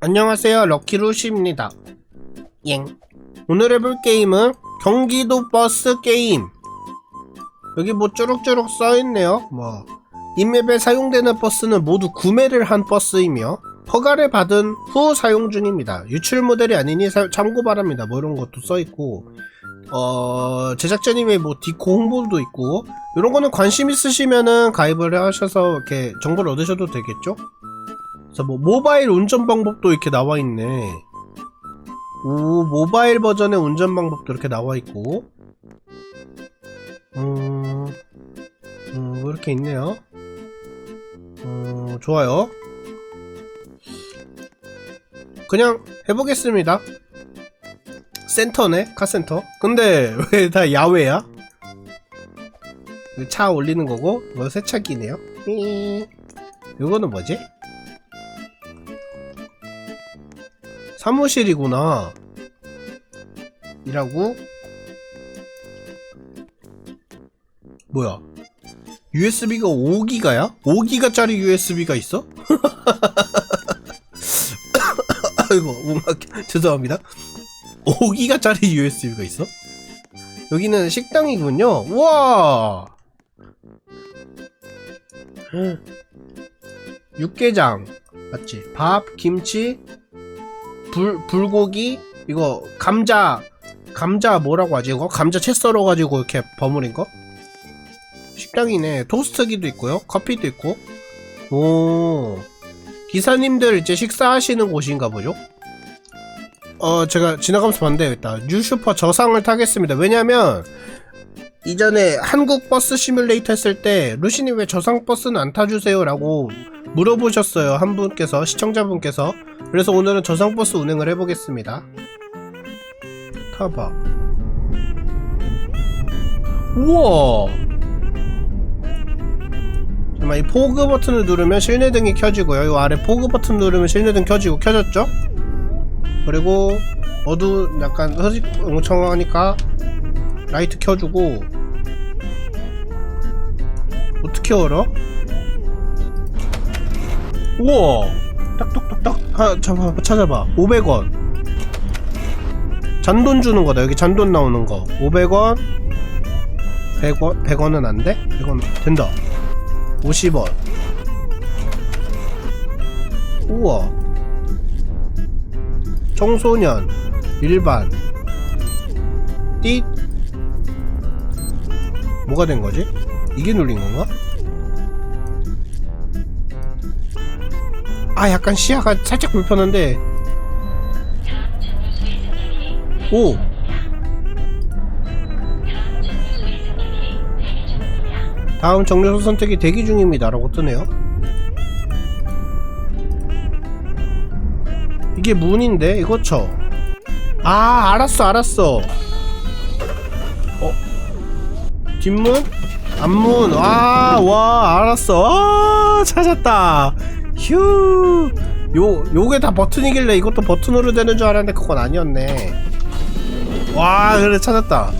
안녕하세요 럭키루시입니다. 엥. 오늘 해볼 게임은 경기도 버스 게임. 여기 뭐 쭈룩쭈룩 써있네요. 뭐 인맵에 사용되는 버스는 모두 구매를 한 버스이며 허가를 받은 후 사용 중입니다. 유출 모델이 아니니 사- 참고 바랍니다. 뭐 이런 것도 써있고 어 제작자님의 뭐 디코 홍보도 있고 이런 거는 관심 있으시면은 가입을 하셔서 이렇게 정보를 얻으셔도 되겠죠 그래서 뭐 모바일 운전 방법도 이렇게 나와 있네. 오 모바일 버전의 운전 방법도 이렇게 나와 있고. 음, 음, 뭐 이렇게 있네요. 음, 좋아요. 그냥 해보겠습니다. 센터네, 카센터. 근데 왜 다 야외야? 차 올리는 거고, 이거 세차기네요. 삐. 이거는 뭐지? 사무실이구나. 이라고? 뭐야? USB가 5기가야? 5기가짜리 USB가 있어? 아이고, 뭔가, 죄송합니다. 5기가짜리 USB가 있어? 여기는 식당이군요. 우와! 육개장. 맞지? 밥, 김치, 불 불고기? 이거 감자 감자 뭐라고 하지 이거? 감자 채 썰어 가지고 이렇게 버무린 거? 식당이네. 토스트기도 있고요. 커피도 있고. 오. 기사님들 이제 식사하시는 곳인가 보죠? 어 제가 지나가면서 봤는데 일단 뉴슈퍼 저상을 타겠습니다. 왜냐면 이전에 한국 버스 시뮬레이터 했을 때 루시님 왜 저상 버스는 안 타주세요 라고 물어보셨어요 한 분께서 시청자분께서 그래서 오늘은 저상 버스 운행을 해보겠습니다. 타봐. 우와! 잠깐만, 이 포그 버튼을 누르면 실내등이 켜지고요. 이 아래 포그 버튼 누르면 실내등 켜지고 켜졌죠? 그리고 어두 약간 흐릿 엉청하니까 라이트 켜주고 어떻게 열어? 우와! 딱딱딱딱. 하, 잠깐 찾아봐. 500원. 잔돈 주는 거다. 여기 잔돈 나오는 거. 500원. 100원 100원은 안 돼? 100원. 된다. 50원. 우와. 청소년 일반. 띠 뭐가 된 거지? 이게 눌린 건가? 아 약간 시야가 살짝 불편한데 오 다음 정류소 선택이 대기 중입니다 라고 뜨네요 이게 문인데 이거 쳐. 아 알았어 알았어 어 뒷문 앞문 와와 알았어 아 찾았다 휴. 요, 요게 다 버튼이길래 이것도 버튼으로 되는 줄 알았는데 그건 아니었네. 와, 그래, 찾았다.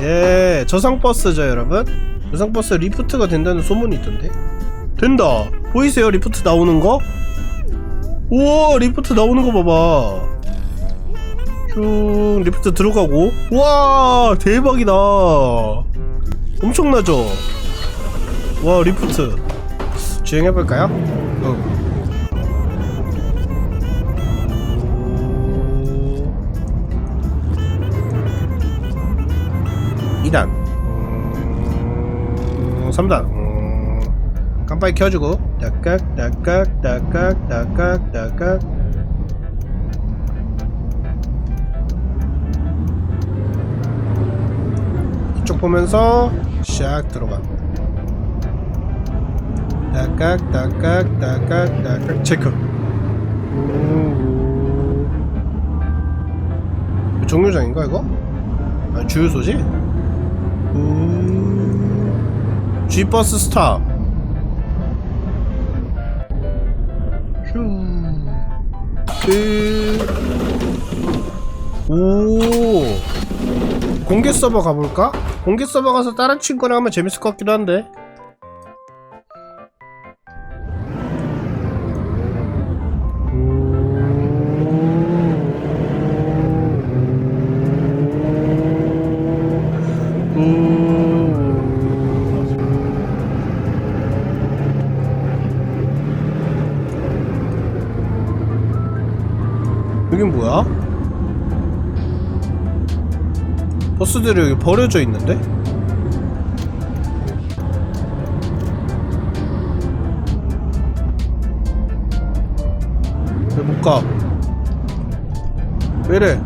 예, 저상버스죠, 여러분? 저상버스 리프트가 된다는 소문이 있던데? 된다! 보이세요, 리프트 나오는 거? 우와, 리프트 나오는 거 봐봐. 쭉, 리프트 들어가고. 와, 대박이다. 엄청나죠? 와, 리프트. 주행해볼까요? 응. 2단 3단 깜빡이 켜주고 따깍 따깍 따깍 따깍 따깍 이쪽 보면서 샥 들어가 따깍 따깍 따깍 따깍 체크 오. 종료장인가 이거? 아 주유소지? 음... G버스 스탑 슈. 그... 오 공개 서버 가볼까? 공개 서버 가서 다른 친구랑 하면 재밌을 것 같기도 한데 여긴 뭐야? 버스들이 여기 버려져 있는데? 왜못 가? 왜래?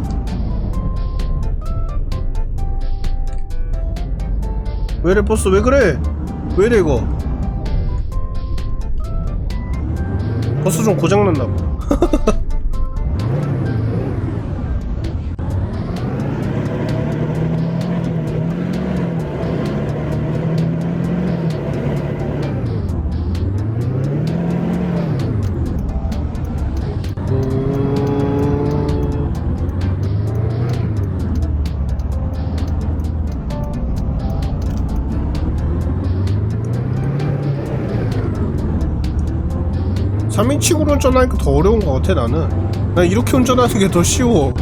왜래 버스 왜 그래? 왜래 이거? 버스 좀 고장났나 봐. 3인칭으로 운전하니까 더 어려운 것 같아 나는 난 이렇게 운전하는 게 더 쉬워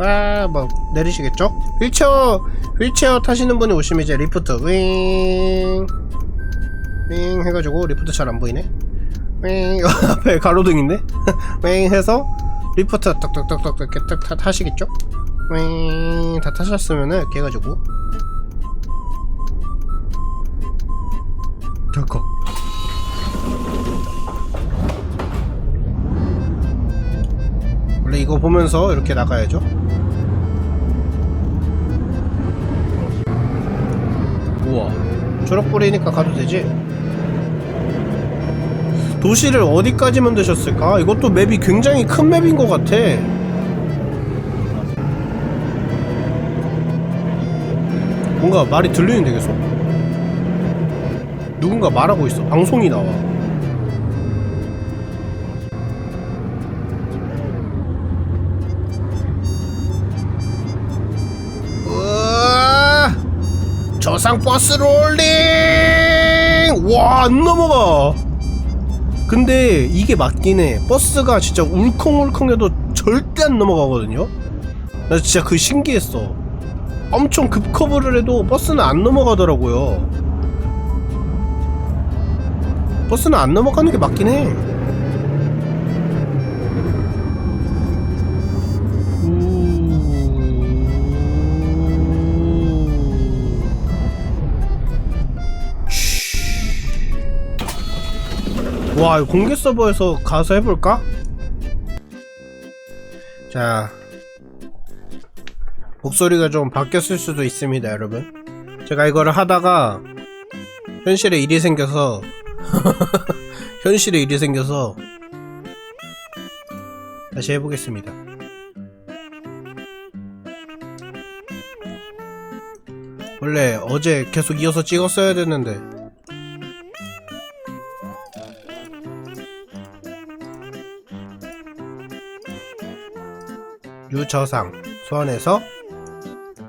아, 뭐 내리시겠죠? 휠체어 휠체어 타시는 분이 오시면 이제 리프트 윙, 윙 해가지고 리프트 잘 안 보이네. 윙 앞에 가로등인데 윙 해서 리프트 딱딱딱딱 이렇게 딱 타- 타시겠죠? 윙다 타셨으면은 이렇게 해가지고 덜컥 원래 이거 보면서 이렇게 나가야죠. 우와 초록불이니까 가도 되지 도시를 어디까지 만드셨을까? 이것도 맵이 굉장히 큰 맵인 것 같아 뭔가 말이 들리는데 계속 누군가 말하고 있어 방송이 나와 으아! 저상 버스 롤링! 와, 안 넘어가! 근데 이게 맞긴 해. 버스가 진짜 울컹울컹해도 절대 안 넘어가거든요? 나 진짜 그 신기했어. 엄청 급커브를 해도 버스는 안 넘어가더라고요. 버스는 안 넘어가는 게 맞긴 해. 와, 공개 서버에서 가서 해볼까? 자, 목소리가 좀 바뀌었을 수도 있습니다, 여러분. 제가 이거를 하다가 현실에 일이 생겨서 현실에 일이 생겨서 다시 해보겠습니다. 원래 어제 계속 이어서 찍었어야 됐는데 저상 소환해서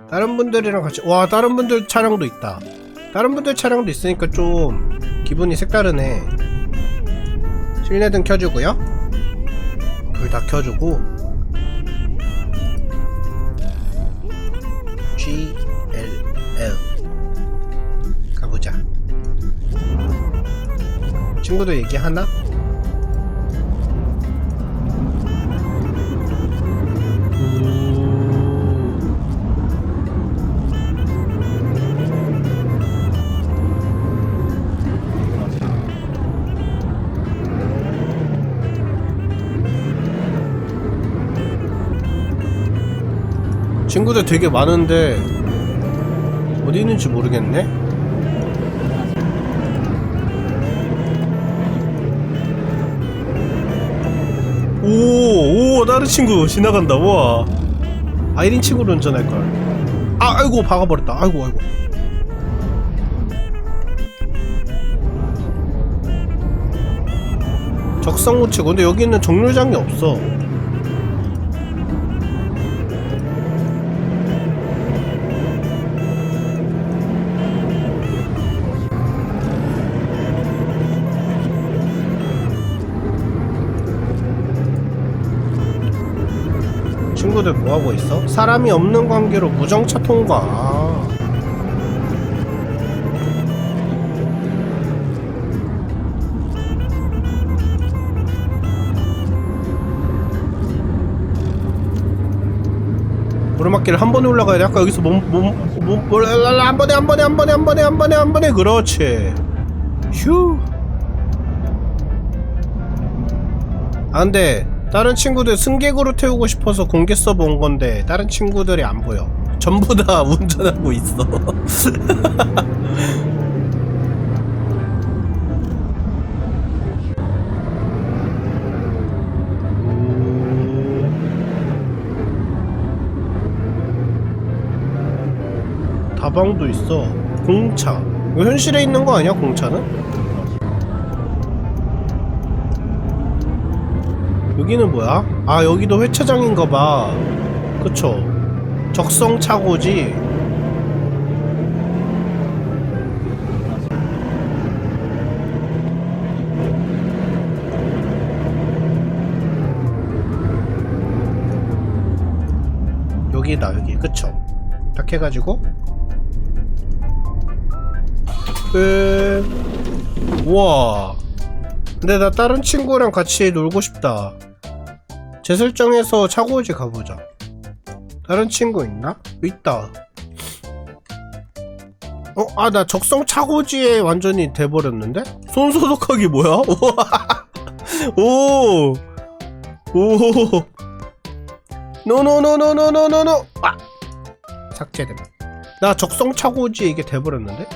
다른 분들이랑 같이 와 다른 분들 차량도 있다. 다른 분들 차량도 있으니까 좀 기분이 색다르네. 실내등 켜주고요. 불 다 켜주고. G L L. 가보자. 친구들 얘기하나? 친구들 되게 많은데 어디 있는지 모르겠네. 오, 오, 다른 친구 지나간다. 와. 아이린 친구를 운전할 걸. 아, 아이고 박아버렸다. 아이고, 아이고. 적성우체고 근데 여기는 정류장이 없어. 친구들 뭐하고 있어? 사람이 없는 관계로 무정차 통과. 오르막길 한 번에 올라가야 돼. 아까 여기서 몸몸몸한 번에 한 번에 한 번에 한 번에 한 번에 한 번에. 그렇지. 휴. 아, 근데 다른 친구들 승객으로 태우고 싶어서 공개 서버 온 건데 다른 친구들이 안 보여. 전부 다 운전하고 있어. 다방도 있어. 공차. 현실에 있는 거 아니야, 공차는? 여기는 뭐야? 아, 여기도 회차장인가 봐. 그쵸. 적성 차고지. 여기다, 여기. 그쵸. 딱 해가지고. 끝. 우와. 근데 나 다른 친구랑 같이 놀고 싶다. 재설정해서 차고지 가보자. 다른 친구 있나? 있다. 어, 아, 나 적성 차고지에 완전히 돼버렸는데? 손 소독하기 뭐야? 오! 오! 노노노노노노노노! 아! 삭제됨. 나 적성 차고지에 이게 돼버렸는데?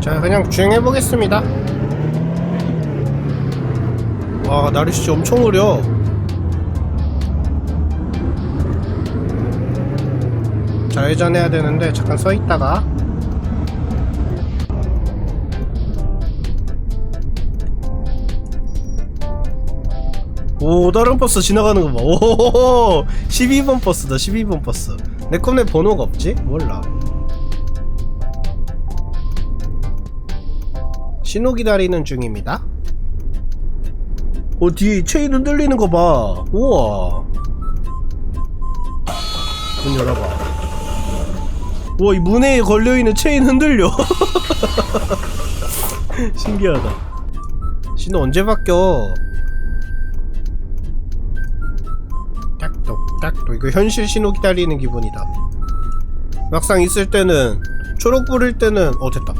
자, 그냥 주행해보겠습니다. 와, 나리 씨 엄청 어려. 좌회전해야 되는데 잠깐 서 있다가. 오 다른 버스 지나가는 거봐. 오 12번 버스다 12번 버스. 내 컴내 번호가 없지? 몰라. 신호 기다리는 중입니다 어 뒤에 체인 흔들리는 거 봐. 우와. 문 열어봐. 우와 이 문에 걸려 있는 체인 흔들려. 신기하다. 신호 언제 바뀌어? 딱똑 딱똑 이거 현실 신호 기다리는 기분이다. 막상 있을 때는 초록 불일 때는 어 됐다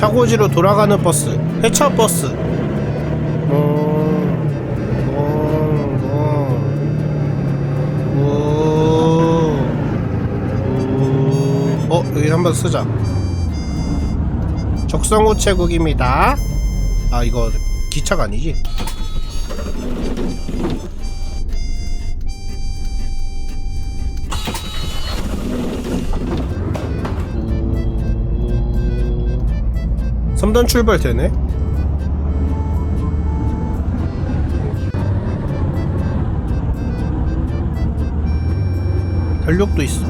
차고지로 돌아가는 버스 회차 버스. 어 여기 한번 쓰자. 적성 우체국입니다. 아 이거 기차가 아니지 3단 출발 되네? 달력도 있어.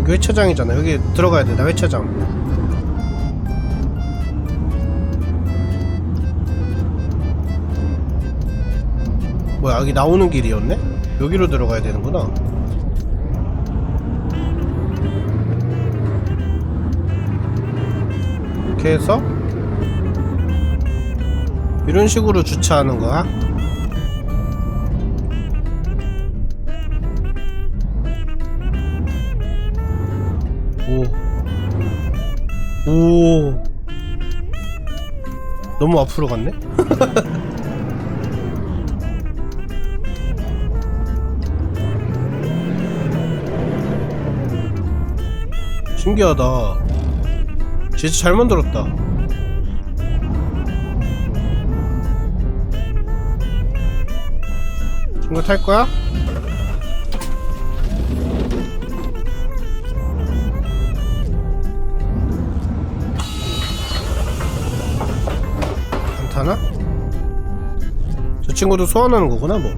여기 회차장이잖아. 여기 들어가야 돼나 회차장. 뭐야 여기 나오는 길이었네? 여기로 들어가야 되는구나 이렇게 해서 이런 식으로 주차하는 거야 오. 오. 너무 앞으로 갔네? 신기하다. 진짜 잘 만들었다. 친구 탈 거야? 안 타나? 저 친구도 소환하는 거구나 뭐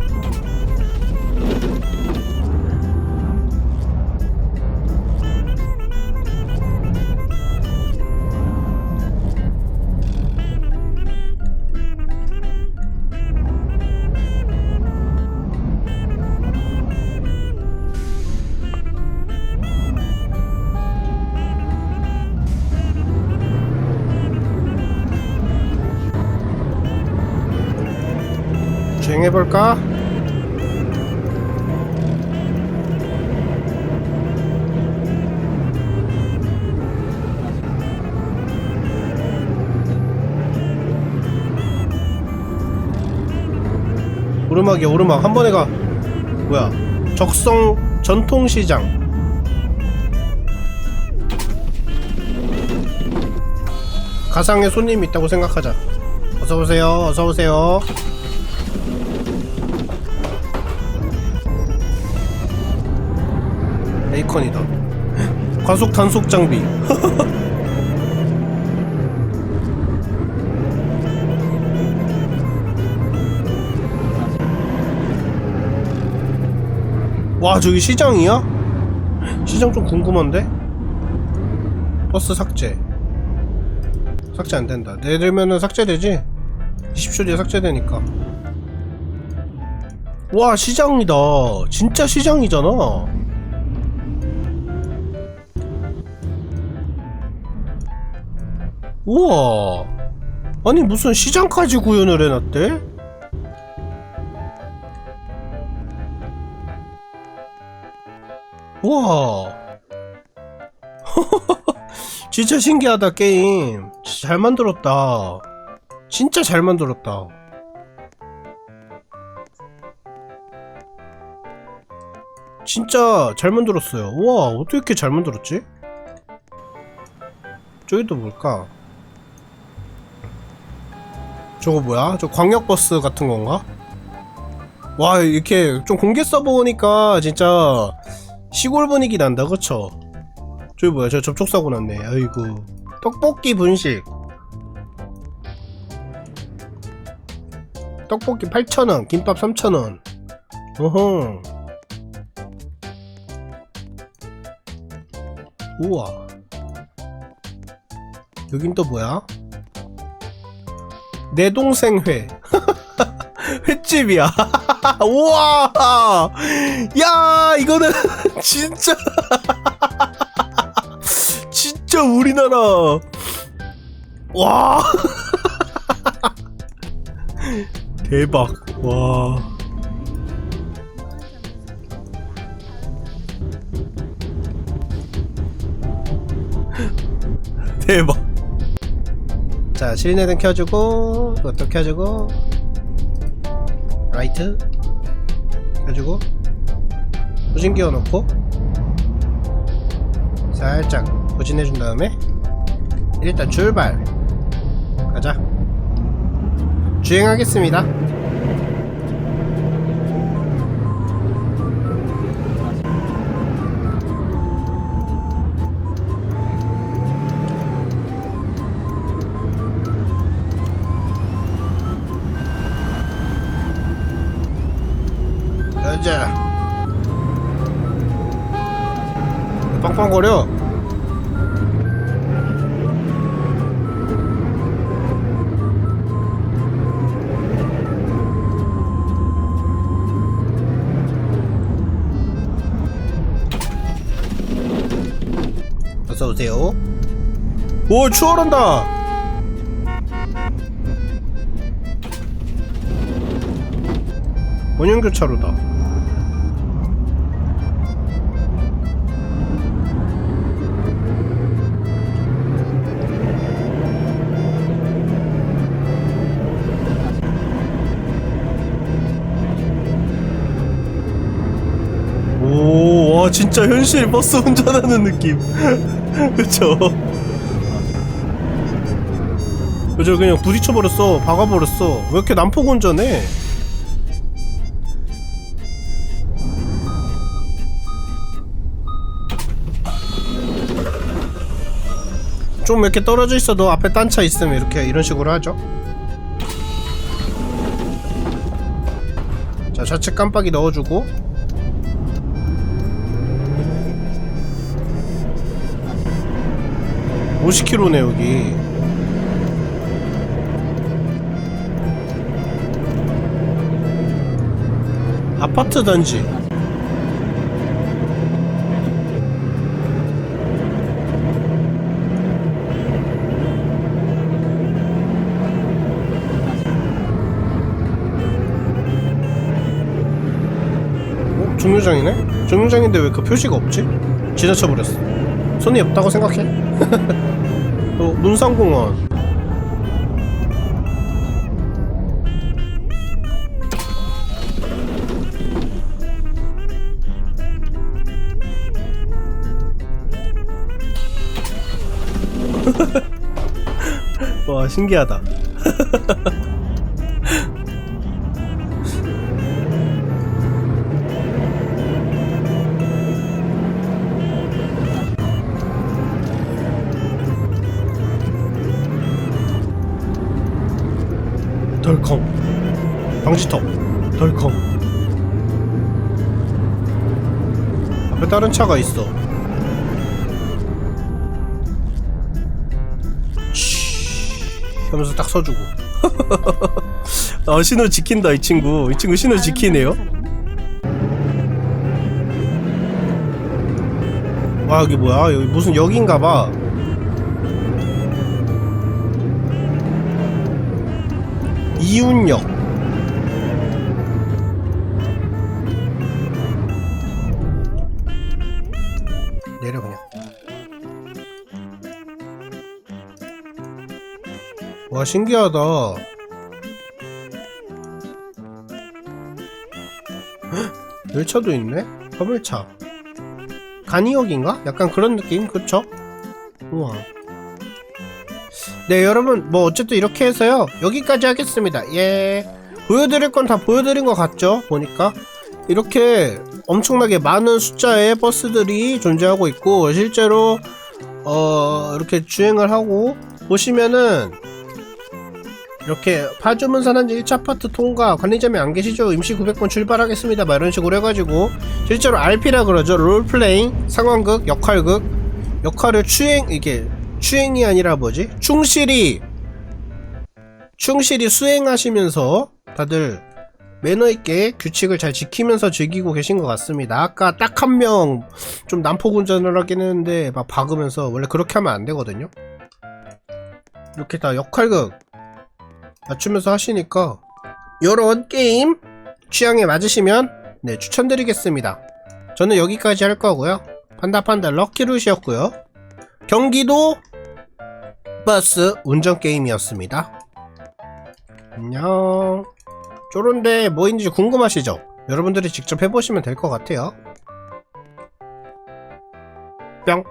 주행해볼까? 오르막이야 오르막. 한 번에 가. 뭐야? 적성 전통시장. 가상의 손님이 있다고 생각하자. 어서오세요 어서오세요 베이컨이다. 과속 단속 장비. 와 저기 시장이야? 시장 좀 궁금한데? 버스 삭제. 삭제 안 된다. 내리면은 삭제되지? 20초 뒤에 삭제되니까. 와 시장이다. 진짜 시장이잖아. 우와 아니 무슨 시장까지 구현을 해놨대? 우와 진짜 신기하다 게임 진짜 잘 만들었다 진짜 잘 만들었다 진짜 잘 만들었어요 우와 어떻게 이렇게 잘 만들었지? 저기도 뭘까? 저거 뭐야? 저 광역버스 같은 건가? 와 이렇게 좀 공개 오니까 진짜 시골 분위기 난다 그쵸? 저기 뭐야 저 접촉사고 났네 아이고 떡볶이 분식 떡볶이 8,000원 김밥 3,000원 어허 우와 여긴 또 뭐야? 내 동생 회. 횟집이야. 우와! 야 이거는 진짜. 진짜 우리나라. 와. 대박. 와. 대박 자 실내등 켜주고 이것도 켜주고 라이트 켜주고 후진 끼워놓고 살짝 후진해 준 다음에 일단 출발. 가자. 주행하겠습니다 어서 오세요. 오 추월한다. 원형 교차로다. 오, 와, 진짜 현실 버스 운전하는 느낌. 그쵸? 그저 그냥 부딪혀버렸어. 박아버렸어. 왜 이렇게 난폭 운전해? 좀 이렇게 떨어져 있어도 앞에 딴 차 있으면 이렇게 이런 식으로 하죠. 자, 좌측 깜빡이 넣어주고. (50km네) 여기 아파트 단지 어? 정류장이네? 정류장인데 왜 그 표시가 없지? 지나쳐 버렸어. 손이 없다고 생각해? 어, 문상공원. 와 신기하다. 방지턱. 덜컹. 앞에 다른 차가 있어. 쉬. 하면서 딱 서주고. 아 신호 지킨다 이 친구. 이 친구 신호 지키네요. 와 여기 뭐야? 여기 무슨 역인가봐. 이운역 와 신기하다. 헉, 열차도 있네? 화물차. 간이역인가? 약간 그런 느낌? 그쵸? 우와. 네 여러분. 뭐 어쨌든 이렇게 해서요. 여기까지 하겠습니다. 예. 보여드릴 건 다 보여드린 것 같죠? 보니까. 이렇게 엄청나게 많은 숫자의 버스들이 존재하고 있고 실제로 어 이렇게 주행을 하고 보시면은 이렇게 파주문 산안지 1차 파트 통과 관리점에 안 계시죠 임시 900번 출발하겠습니다 막 이런 식으로 해가지고 실제로 RP라 그러죠 롤플레잉 상황극 역할극 역할을 추행 이게 추행이 아니라 뭐지? 충실히 충실히 수행하시면서 다들 매너 있게 규칙을 잘 지키면서 즐기고 계신 것 같습니다. 아까 딱 한 명 좀 난폭 운전을 하긴 했는데 막 박으면서 원래 그렇게 하면 안 되거든요. 이렇게 다 역할극 맞추면서 하시니까 이런 게임 취향에 맞으시면 네 추천드리겠습니다. 저는 여기까지 할 거고요. 판다판다 럭키루시였고요. 경기도 버스 운전 게임이었습니다. 안녕. 쪼른데 뭐인지 궁금하시죠? 여러분들이 직접 해보시면 될 것 같아요. 뿅.